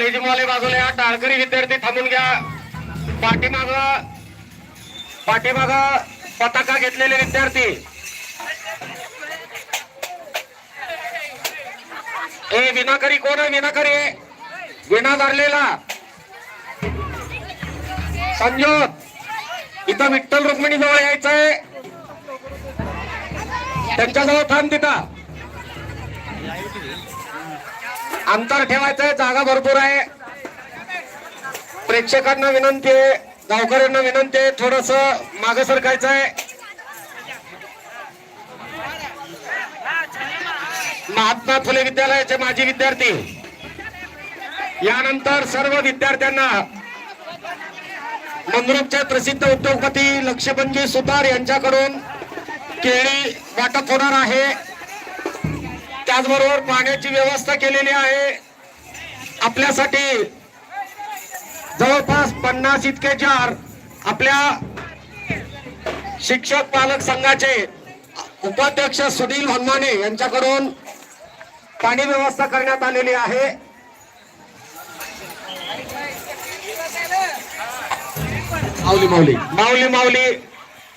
चला बाजूला या. टाळकरी विद्यार्थी थांबून घ्या. पाठीमाग पाठीमाग पताका घेतलेले विद्यार्थी. ए विनाकरी कोण आहे? विनाकरी विना धरलेला. संजोत इथं विठ्ठल रुक्मिणी जवळ यायचंय. त्यांच्याजवळ थांब तिथं. अंतर ठेवायचंय जागा भरपूर आहे. प्रेक्षकांना विनंती आहे गावकऱ्यांना विनंती आहे थोडस माग सरकायचं आहे. महात्मा फुले विद्यालयाचे माजी विद्यार्थी. यानंतर सर्व विद्यार्थ्यांना मंद्रुपचे प्रसिद्ध उद्योगपती लक्षबंजी सुतार यांच्याकडून केळी वाटप होणार आहे. त्याचबरोबर पाण्याची व्यवस्था केलेली आहे. आपल्यासाठी जवळपास पन्नास इतके जार आपल्या शिक्षक पालक संघाचे उपाध्यक्ष सुनील हनुमाने यांच्याकडून पाणी व्यवस्था करण्यात आलेली आहे. माऊली माऊली. माऊली माऊली.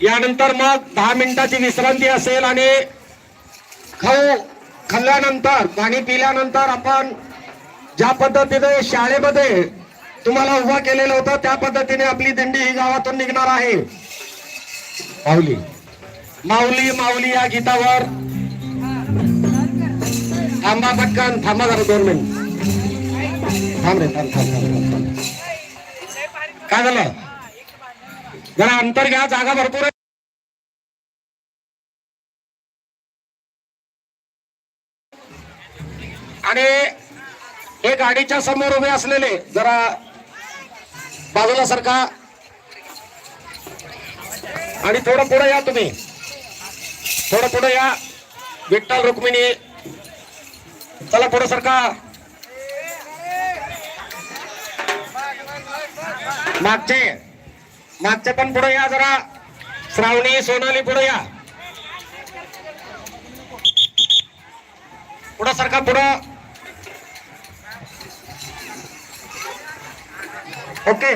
यानंतर मग दहा मिनिटाची विश्रांती असेल आणि खाऊ खाल्ल्यानंतर पाणी पिल्यानंतर आपण ज्या पद्धतीने शाळेमध्ये तुम्हाला उभा केलेलं होतं त्या पद्धतीने आपली दिंडी ही गावातून निघणार आहे. माऊली. माऊली माऊली या गीतावर. थांबा पटकन थांबा जरा दोन मिनिट. थांब रे थांब थांब थांब काय झालं? जरा अंतर घ्या जागा भरपूर आणि हे गाडीच्या समोर उभे असलेले जरा बाजूला सरका. आणि थोडं पुढे या तुम्ही. थोडं पुढे या. विठ्ठल रुक्मिणी. चला पुढे सरका. मागचे. मागचे पण पुढे या जरा. श्रावणी सोनाली पुढे या. पुढं सरका पुढं. Okay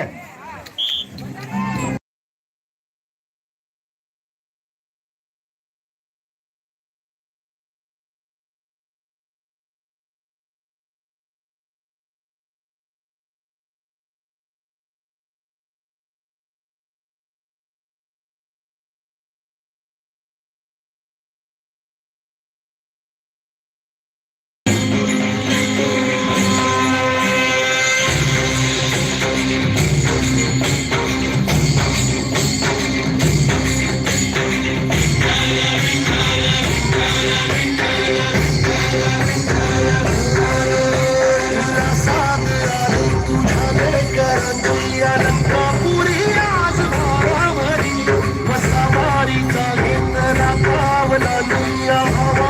Bye.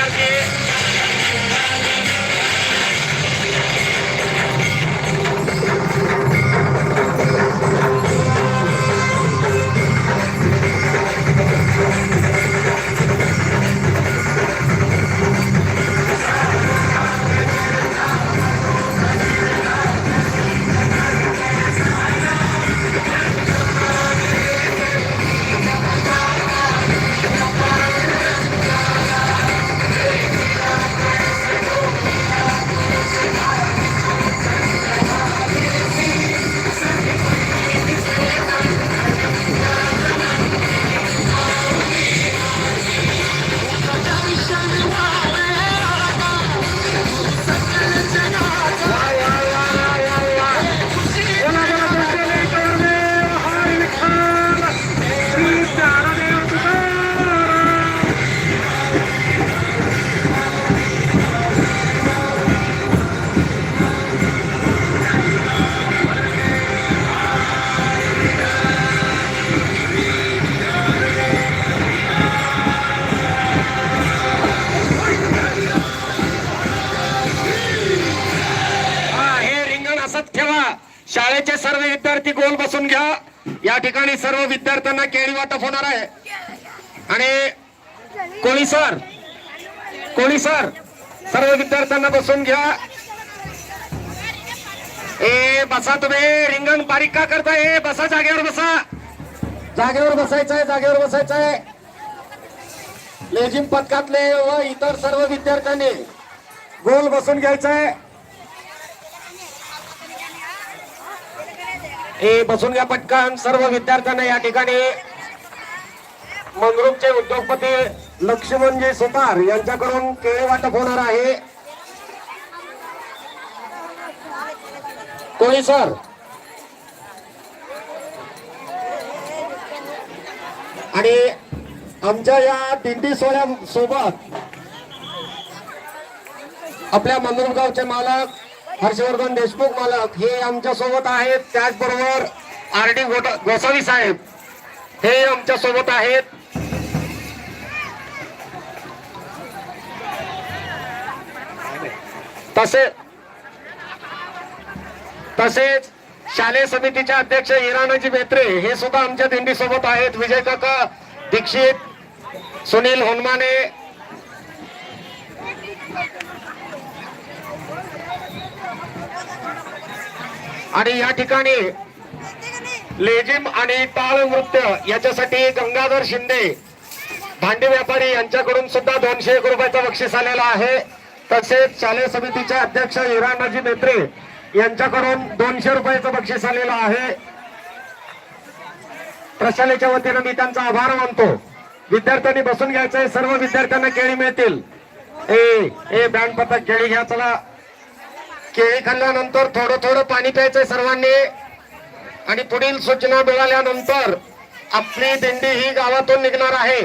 সরকারকে सर्व विद्यार्थी गोल बसून घ्या. या ठिकाणी सर्व विद्यार्थ्यांना केळी वाटप होणार आहे. आणि कोळी सर कोळी सर सर्व विद्यार्थ्यांना बसून घ्या. ए बसा तुम्ही. रिंगण बारीक का करताय? ए, बसा जागेवर बसा. जागेवर बसायचं आहे जागेवर बसायचं आहे लेझिम पथकातले व इतर सर्व विद्यार्थ्यांनी गोल बसून घ्यायचं आहे हे बसून घ्या पटकन. सर्व विद्यार्थ्यांना या ठिकाणी मंगरूपचे उद्योगपती लक्ष्मणजी सुतार यांच्याकडून केळे वाटप होणार आहे. कोळी सर. आणि आमच्या या दिंडी सोहळ्या सोबत आपल्या मंगरुळगावचे मालक हर्षवर्धन देशमुख मालक हे आमच्यासोबत आहेत. त्याचबरोबर आर डी गोसावी साहेब हे आमच्यासोबत आहेत. तसे तसेच शालेय समितीचे अध्यक्ष इराणाजी बेत्रे हे सुद्धा आमच्या दिंडी सोबत आहेत. विजय काका दीक्षित सुनील होनमाने. आणि या ठिकाणी लेझिम आणि टाळ नृत्य याच्यासाठी गंगाधर शिंदे भांडी व्यापारी यांच्याकडून सुद्धा दोनशे एक रुपयाचं बक्षीस आलेलं आहे. तसेच शालेय समितीचे अध्यक्ष इराणाजी मेत्रे यांच्याकडून दोनशे रुपयाचं बक्षीस आलेलं आहे. प्रशालेच्या वतीनं मी त्यांचा आभार मानतो. विद्यार्थ्यांनी बसून घ्यायचंय सर्व विद्यार्थ्यांना केळी मिळतील. ए ए बँड पथक केळी घ्या चला. केळी खाल्ल्यानंतर थोडं थोडं पाणी प्यायचंय सर्वांनी. आणि पुढील सूचना मिळाल्यानंतर आपली दिंडी ही गावातून निघणार आहे.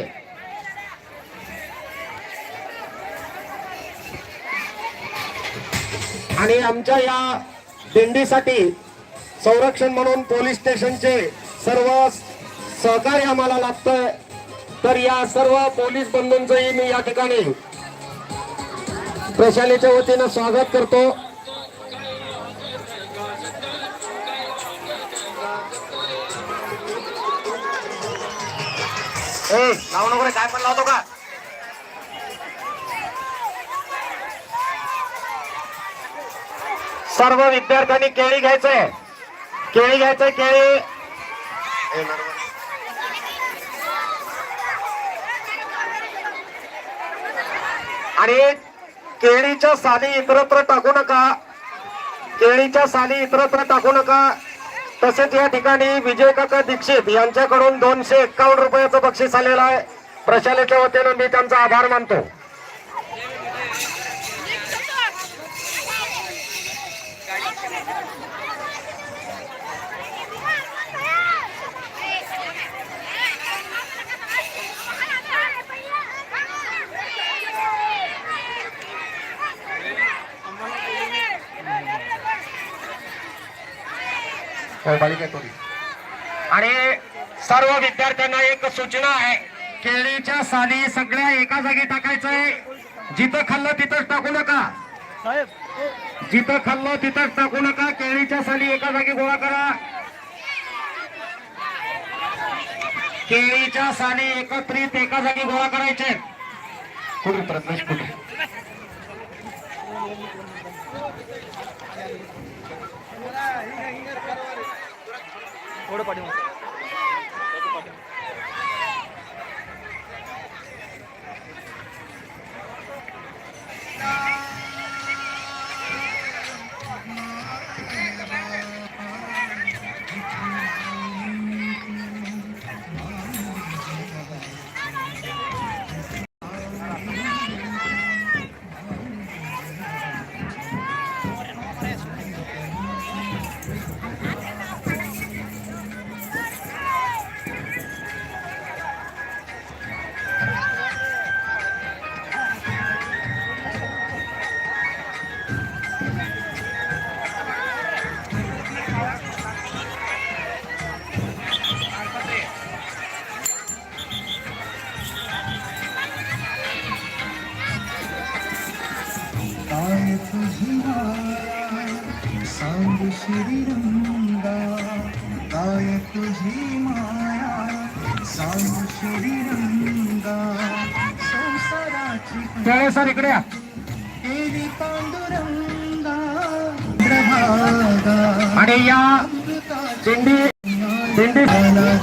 आणि आमच्या या दिंडीसाठी संरक्षण म्हणून पोलीस स्टेशनचे सर्व सहकार्य आम्हाला लागतंय. तर या सर्व पोलीस बंधूंचंही मी या ठिकाणी प्रशालेच्या वतीनं स्वागत करतो. काय का? सर्व विद्यार्थ्यांनी केळी घ्यायचंय. केळी घ्यायचंय केळी. आणि केळीच्या साली इतरत्र टाकू नका. केळीच्या साली इतरत्र टाकू नका. तसेच या ठिकाणी विजय काका दीक्षित यांच्याकडून दोनशे एक्कावन्न रुपयाचं बक्षीस आलेलं आहे. प्रशालेच्या वतीनं मी त्यांचा आभार मानतो. आणि सर्व विद्यार्थ्यांना एक सूचना आहे. केळीच्या साली सगळ्या एका जागी टाकायचंय. जिथं खाल्लं तिथंच टाकू नका. जिथं खाल्लं तिथंच टाकू नका. केळीच्या साली एका जागी गोळा करा. केळीच्या साली एकत्रित एका जागी गोळा करायचे. कुठे प्रज्ञेश कुठे? काय श्रीरंगा काय तुझी माया सांग श्रीरंगा संसाराची सर इकडे केली पांडुरंगा प्रभागा आणि या दिंडी दिंडी.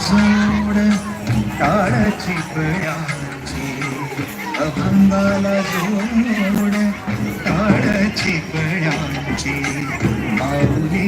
जोड काळाची अभंगाला जोड काळाची पळाची माऊली